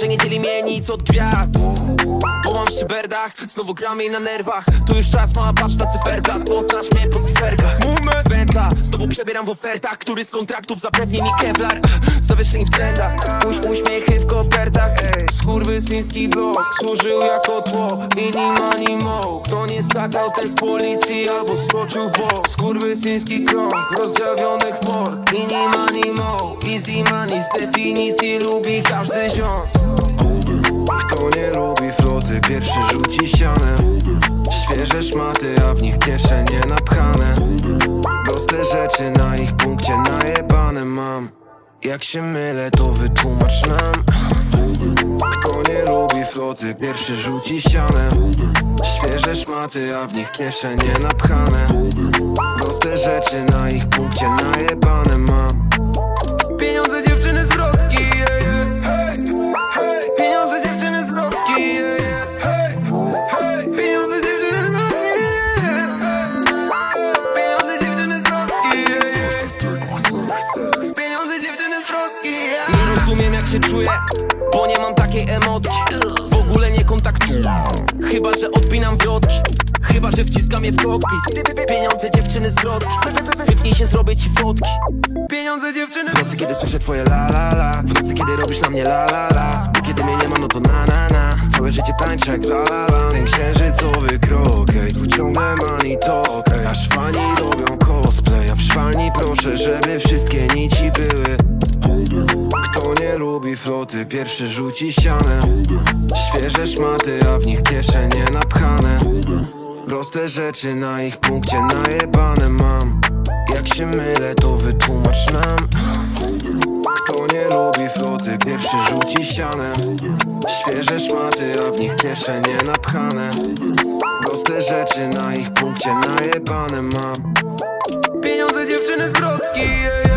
Że nie dzieli mnie nic od gwiazd Bo mam w szyberdach, znowu gram jej na nerwach. Tu już czas, mała patrz na cyferblat Poznasz mnie po cyferkach. Mówmy Wędla, znowu przebieram w ofertach Który z kontraktów zapewni mi Kevlar Zawieszeń w trendach Uś, Uśmiechy w kopertach. Ej, skurwysyński blok Służył jako tło. Inni mani mo. Kto nie skakał ten z policji Albo skoczył w bok. Skurwysyński krąg Rozdziawionych mord. Inni mani mo. Easy money z definicji lubi każdy ziom. Kto nie lubi floty, pierwszy rzuci ścianę Świeże szmaty, a w nich kieszenie napchane. Proste rzeczy na ich punkcie najebane mam. Jak się mylę, to wytłumacz nam. Kto nie lubi floty, pierwszy rzuci ścianę Świeże szmaty, a w nich kieszenie napchane. Proste rzeczy na ich punkcie najebane mam się czuję Bo nie mam takiej emotki. W ogóle nie kontaktuję Chyba, że odpinam wiotki. Chyba, że wciskam je w kokpit. Pieniądze dziewczyny zwrotki. Wypnij się, zrobię ci fotki. Pieniądze dziewczyny W nocy kiedy słyszę twoje la la la. W nocy kiedy robisz na mnie la la la. Bo kiedy mnie nie ma no to na na na. Całe życie tańczę jak la la la. Ten księżycowy krok ej Tu ciągle mani tok ej. Aż fani robią cosplay A w szwalni proszę, żeby wszystkie nici były lubi floty, pierwszy rzuci ścianę Świeże szmaty, a w nich kieszenie napchane Proste rzeczy na ich punkcie najebane mam. Jak się mylę, to wytłumacz nam. Kto nie lubi floty, pierwszy rzuci ścianę Świeże szmaty, a w nich kieszenie napchane Proste rzeczy na ich punkcie najebane mam. Pieniądze dziewczyny zwrotki, yeah,